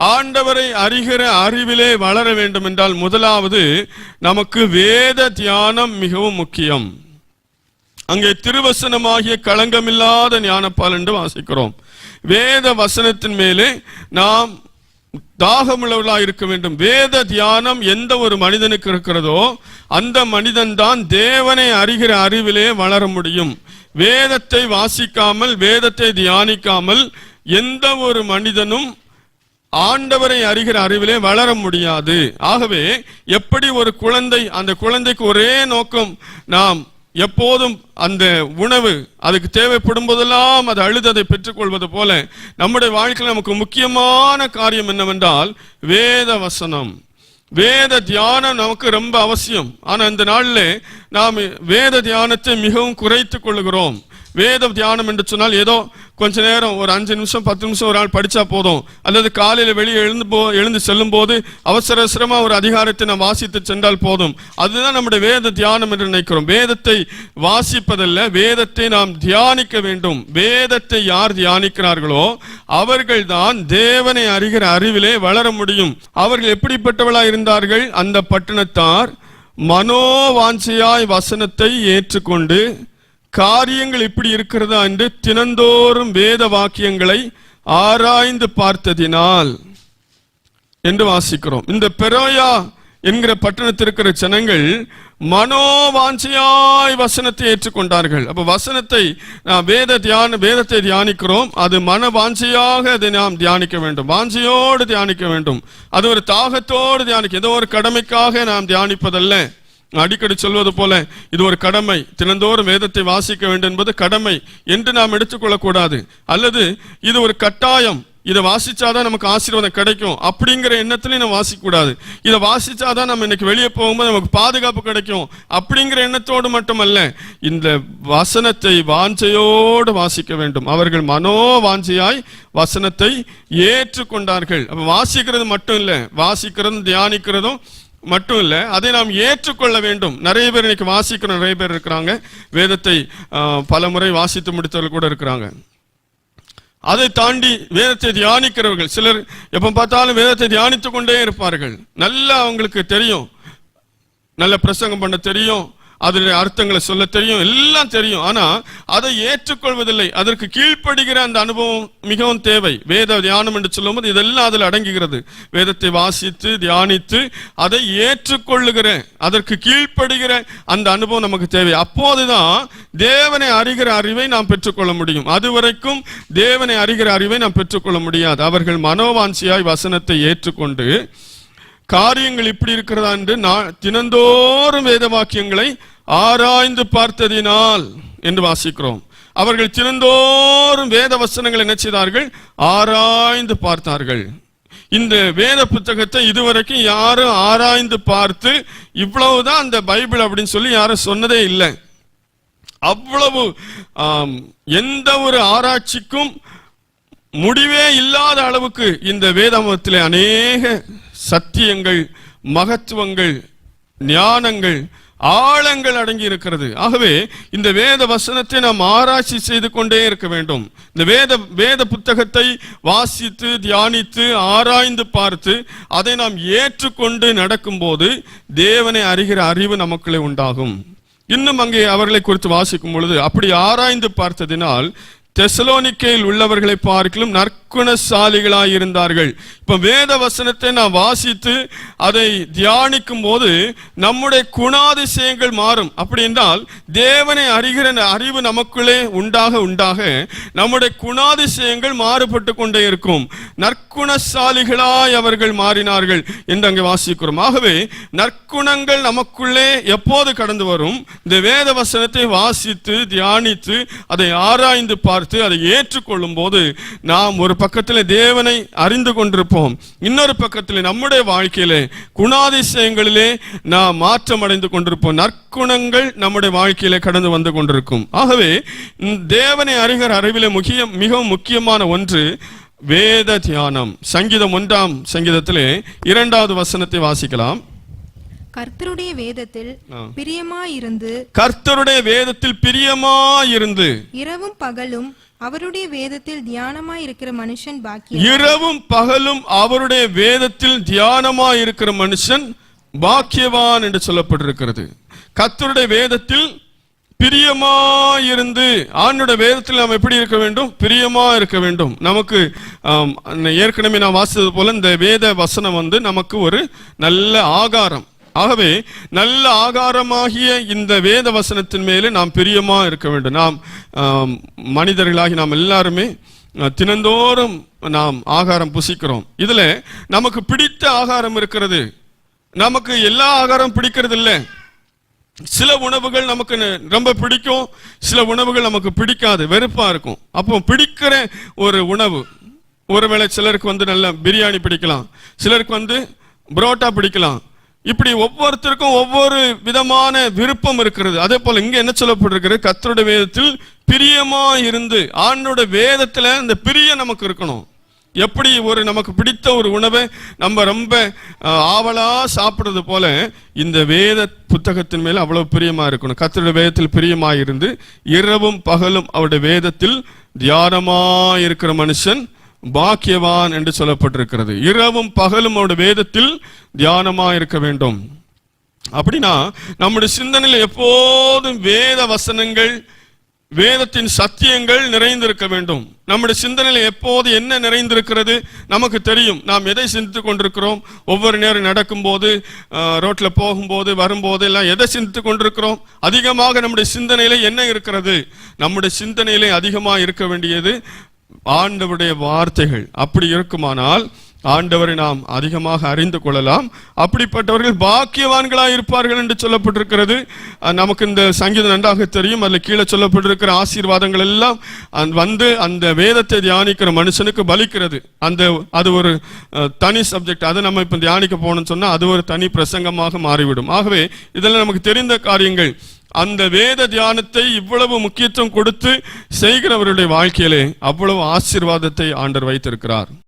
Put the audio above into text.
ஆண்டவரை அறிகிற அறிவிலே வளர வேண்டும் என்றால் முதலாவது நமக்கு வேத தியானம் மிகவும் முக்கியம். அங்கே திருவசனமாகிய களங்கமில்லாத ஞானப்பால் என்று வாசிக்கிறோம். வேத வசனத்தின் மேலே நாம் தாகமுள்ளவர்களாக இருக்க வேண்டும். வேத தியானம் எந்த ஒரு மனிதனுக்கு இருக்கிறதோ அந்த மனிதன் தான் தேவனை அறிகிற அறிவிலே வளர முடியும். வேதத்தை வாசிக்காமல் வேதத்தை தியானிக்காமல் எந்த ஒரு மனிதனும் ஆண்டவரை அறிகிற அறிவிலே வளர முடியாது. ஆகவே எப்படி ஒரு குழந்தை அந்த குழந்தைக்கு ஒரே நோக்கம் நாம் எப்போதும் அந்த உணவு அதுக்கு தேவைப்படும் போதெல்லாம் அது அழுததை பெற்றுக்கொள்வது போல நம்முடைய வாழ்க்கையில் நமக்கு முக்கியமான காரியம் என்னவென்றால் வேத வசனம். வேத தியானம் நமக்கு ரொம்ப அவசியம். ஆனால் இந்த நாளில் நாம் வேத தியானத்தை மிகவும் குறைத்துக் கொள்கிறோம் வேத தியானம் என்று சொன்னால் ஏதோ கொஞ்ச நேரம் ஒரு அஞ்சு நிமிஷம் பத்து நிமிஷம் ஒரு ஆள் படித்தா போதும். அல்லது காலையில் வெளியே எழுந்து போ எழுந்து செல்லும் போது அவசர அவசரமாக ஒரு அதிகாரத்தை நாம் வாசித்து சென்றால் போதும். அதுதான் நம்முடைய வேத தியானம் என்று நினைக்கிறோம். வேதத்தை வாசிப்பதல்ல வேதத்தை நாம் தியானிக்க வேண்டும். வேதத்தை யார் தியானிக்கிறார்களோ அவர்கள் தான் தேவனை அறிகிற அறிவிலே வளர முடியும். அவர்கள் எப்படிப்பட்டவளாக இருந்தார்கள்? அந்த பட்டணத்தார் மனோவாஞ்சையாய் வசனத்தை ஏற்றுக்கொண்டு காரியங்கள் இப்படி இருக்கிறதா என்று தினந்தோறும் வேத வாக்கியங்களை ஆராய்ந்து பார்த்ததினால் என்று வாசிக்கிறோம். இந்த பெரோயா என்கிற பட்டணத்தில் இருக்கிற ஜனங்கள் மனோவாஞ்சையாய் வசனத்தை ஏற்றுக்கொண்டார்கள். அப்ப வசனத்தை வேத தியான வேதத்தை தியானிக்கிறோம். அது மன வாஞ்சியாக அதை நாம் தியானிக்க வேண்டும். வாஞ்சையோடு தியானிக்க வேண்டும். அது ஒரு தாகத்தோடு தியானிக்க. ஏதோ ஒரு கடமைக்காக நாம் தியானிப்பதல்ல. அடிக்கடி சொல்வது போல இது ஒரு கடமை. தினந்தோறும் வேதத்தை வாசிக்க வேண்டும் என்பது கடமை என்று நாம் எடுத்துக்கொள்ளக்கூடாது. அல்லது இது ஒரு கட்டாயம். இதை வாசிச்சாதான் நமக்கு ஆசீர்வாதம் கிடைக்கும். அப்படிங்கிற எண்ணத்திலையும் நம்ம வாசிக்கக்கூடாது. இதை வாசிச்சாதான் நம்ம இன்னைக்கு வெளியே போகும்போது நமக்கு பாதுகாப்பு கிடைக்கும். அப்படிங்கிற எண்ணத்தோடு மட்டுமல்ல இந்த வசனத்தை வாஞ்சையோடு வாசிக்க வேண்டும். அவர்கள் மனோ வாஞ்சையாய் வசனத்தை ஏற்றுக்கொண்டார்கள். அப்போ வாசிக்கிறது மட்டும் இல்லை வாசிக்கிறதும் தியானிக்கிறதும் மட்டும் இல்லை அதை நாம் ஏற்றுக்கொள்ள வேண்டும். நிறைய பேர் இன்னைக்கு வாசிக்கிற நிறைய பேர் இருக்கிறாங்க. வேதத்தை பல முறை வாசித்து முடித்தவர்கள் கூட இருக்கிறாங்க. அதை தாண்டி வேதத்தை தியானிக்கிறவர்கள் சிலர் எப்போ பார்த்தாலும் வேதத்தை தியானித்துக் கொண்டே இருப்பார்கள். நல்லா அவங்களுக்கு தெரியும். நல்ல பிரசங்கம் பண்ண தெரியும். அதனுடைய அர்த்தங்களை சொல்ல தெரியும் எல்லாம் தெரியும். ஆனா அதை ஏற்றுக்கொள்வதில்லை. அதற்கு கீழ்ப்படுகிற அந்த அனுபவம் மிகவும் தேவை. வேத தியானம் என்று சொல்லும்போது இதெல்லாம் அதில் அடங்குகிறது. வேதத்தை வாசித்து தியானித்து அதை ஏற்றுக்கொள்ளுகிற அதற்கு கீழ்ப்படுகிற அந்த அனுபவம் நமக்கு தேவை. அப்போதுதான் தேவனை அறிகிற அறிவை நாம் பெற்றுக்கொள்ள முடியும். அதுவரைக்கும் தேவனை அறிகிற அறிவை நாம் பெற்றுக்கொள்ள முடியாது. அவர்கள் மனோவாஞ்சியாய் வசனத்தை ஏற்றுக்கொண்டு காரியங்கள் இப்படி இருக்கிறதா என்று நான் தினந்தோறும் வேத வாக்கியங்களை ஆராய்ந்து பார்த்ததினால் என்று வாசிக்கிறோம். அவர்கள் தினந்தோறும் வேத வசனங்களை என்ன செய்தார்கள்? ஆராய்ந்து பார்த்தார்கள். இந்த வேத புத்தகத்தை இதுவரைக்கும் யாரும் ஆராய்ந்து பார்த்து இவ்வளவுதான் அந்த பைபிள் அப்படின்னு சொல்லி யாரும் சொன்னதே இல்லை. அவ்வளவு எந்த ஒரு ஆராய்ச்சிக்கும் முடிவே இல்லாத அளவுக்கு இந்த வேதாமத்தில் அநேக சத்தியங்கள் மகத்துவங்கள் ஞானங்கள் ஆழங்கள் அடங்கி இருக்கிறது. ஆகவே இந்த வேத வசனத்தை நாம் ஆராய்ச்சி செய்து கொண்டே இருக்க வேண்டும். இந்த வேத வேத புத்தகத்தை வாசித்து தியானித்து ஆராய்ந்து பார்த்து அதை நாம் ஏற்றுக்கொண்டு நடக்கும்போது தேவனை அறிகிற அறிவு நமக்குள்ளே உண்டாகும். இன்னும் அங்கே அவர்களை குறித்து வாசிக்கும் பொழுது அப்படி ஆராய்ந்து பார்த்ததினால் தெசலோனிக்கையில் உள்ளவர்களை பார்க்கலும் நற்குணசாலிகளாய் இருந்தார்கள். இப்ப வேத வசனத்தை நாம் வாசித்து அதை தியானிக்கும் போது நம்முடைய குணாதிசயங்கள் மாறும். அப்படி என்றால் தேவனை அறிகிற அறிவு நமக்குள்ளே உண்டாக உண்டாக நம்முடைய குணாதிசயங்கள் மாறுபட்டு கொண்டே இருக்கும். நற்குணசாலிகளாய் அவர்கள் மாறினார்கள் என்று அங்கே வாசிக்கிறோம். ஆகவே நற்குணங்கள் நமக்குள்ளே எப்போது கடந்து வரும்? இந்த வேத வசனத்தை வாசித்து தியானித்து அதை ஆராய்ந்து பார்க்க பார்த்து அதை ஏற்றுக்கொள்ளும் போது நாம் ஒரு பக்கத்தில் தேவனை அறிந்து கொண்டிருப்போம். இன்னொரு பக்கத்தில் நம்முடைய வாழ்க்கையிலே குணாதிசயங்களிலே நாம் மாற்றம் அடைந்து கொண்டிருப்போம். நற்குணங்கள் நம்முடைய வாழ்க்கையிலே கடந்து வந்து கொண்டிருக்கும். ஆகவே தேவனை அறிகிற அறிவிலே முக்கிய மிகவும் முக்கியமான ஒன்று வேத தியானம் சங்கீதம் ஒன்றாம் சங்கீதத்திலே இரண்டாவது வசனத்தை வாசிக்கலாம். கர்த்தருடைய வேதத்தில் ஆ. பிரியமாயிருந்து கர்த்தருடைய வேதத்தில் பிரியமாயிருந்து இரவும் பகலும் அவருடைய வேதத்தில் தியானமாய் இருக்கிற மனுஷன் பாக்கியம் இரவும் பகலும் அவருடைய வேதத்தில் தியானமாய் இருக்கிற மனுஷன் பாக்கியவான் என்று சொல்லப்பட்டிருக்கிறது. கர்த்தருடைய வேதத்தில் பிரியமாயிருந்து ஆண்டுடைய வேதத்தில் நாம் எப்படி இருக்க வேண்டும்? பிரியமா இருக்க வேண்டும். நமக்கு ஏற்கனவே நான் வாசித்தது போல இந்த வேத வசனம் வந்து நமக்கு ஒரு நல்ல ஆகாரம். ஆகவே நல்ல ஆகாரமாகிய இந்த வேத வசனத்தின் மேலே நாம் பிரியமாக இருக்க வேண்டும். நாம் மனிதர்களாகி நாம் எல்லாருமே தினந்தோறும் நாம் ஆகாரம் புசிக்கிறோம். இதில் நமக்கு பிடித்த ஆகாரம் இருக்கிறது. நமக்கு எல்லா ஆகாரம் பிடிக்கிறது இல்லை. சில உணவுகள் நமக்கு ரொம்ப பிடிக்கும். சில உணவுகள் நமக்கு பிடிக்காது. வெறுப்பாக இருக்கும். அப்போ பிடிக்கிற ஒரு உணவு ஒருவேளை சிலருக்கு வந்து நல்ல பிரியாணி பிடிக்கலாம். சிலருக்கு வந்து புரோட்டா பிடிக்கலாம். இப்படி ஒவ்வொருத்தருக்கும் ஒவ்வொரு விதமான விருப்பம் இருக்கிறது. அதே போல இங்க என்ன சொல்லப்பட்டிருக்கிறது? கத்தருடைய வேதத்தில் பிரியமா இருந்து ஆண்டோட வேதத்துல இந்த பிரிய நமக்கு இருக்கணும். எப்படி ஒரு நமக்கு பிடித்த ஒரு உணவை நம்ம ரொம்ப ஆவலா சாப்பிடுறது போல இந்த வேத புத்தகத்தின் மேல அவ்வளவு பிரியமா இருக்கணும். கத்தருடைய வேதத்தில் பிரியமா இருந்து இரவும் பகலும் அவருடைய வேதத்தில் தியானமா இருக்கிற மனுஷன் பாக்கியவான் என்று சொல்லப்பட்டிருக்கிறது. இரவும் பகலும் அவருடைய வேதத்தில் தியானமாக இருக்க வேண்டும். அப்படின்னா நம்முடைய சிந்தனையில் எப்போதும் வேத வசனங்கள் வேதத்தின் சத்தியங்கள் நிறைந்திருக்க வேண்டும். நம்முடைய சிந்தனையில் எப்போது என்ன நிறைந்திருக்கிறது நமக்கு தெரியும். நாம் எதை சிந்தித்துக் கொண்டிருக்கிறோம்? ஒவ்வொரு நேரம் நடக்கும்போது ரோட்டில் போகும்போது வரும்போது எல்லாம் எதை சிந்தித்துக் கொண்டிருக்கிறோம்? அதிகமாக நம்முடைய சிந்தனையில என்ன இருக்கிறது? நம்முடைய சிந்தனையிலே அதிகமாக இருக்க வேண்டியது ஆண்டவருடைய வார்த்தைகள் அப்படி இருக்குமானால் ஆண்டவரை நாம் அதிகமாக அறிந்து கொள்ளலாம். அப்படிப்பட்டவர்கள் பாக்கியவான்களாக இருப்பார்கள் என்று சொல்லப்பட்டிருக்கிறது. நமக்கு இந்த சங்கீதம் நன்றாக தெரியும். அதில் கீழே சொல்லப்பட்டிருக்கிற ஆசீர்வாதங்கள் எல்லாம் வந்து அந்த வேதத்தை தியானிக்கிற மனுஷனுக்கு பலிக்கிறது. அந்த அது ஒரு தனி சப்ஜெக்ட் அதை நம்ம இப்போ தியானிக்க போகணும்னு சொன்னா அது ஒரு தனி பிரசங்கமாக மாறிவிடும். ஆகவே இதெல்லாம் நமக்கு தெரிந்த காரியங்கள். அந்த வேத தியானத்தை இவ்வளவு முக்கியத்துவம் கொடுத்து செய்கிறவருடைய வாழ்க்கையிலே அவ்வளவு ஆசீர்வாதத்தை ஆண்டர் வைத்திருக்கிறார்.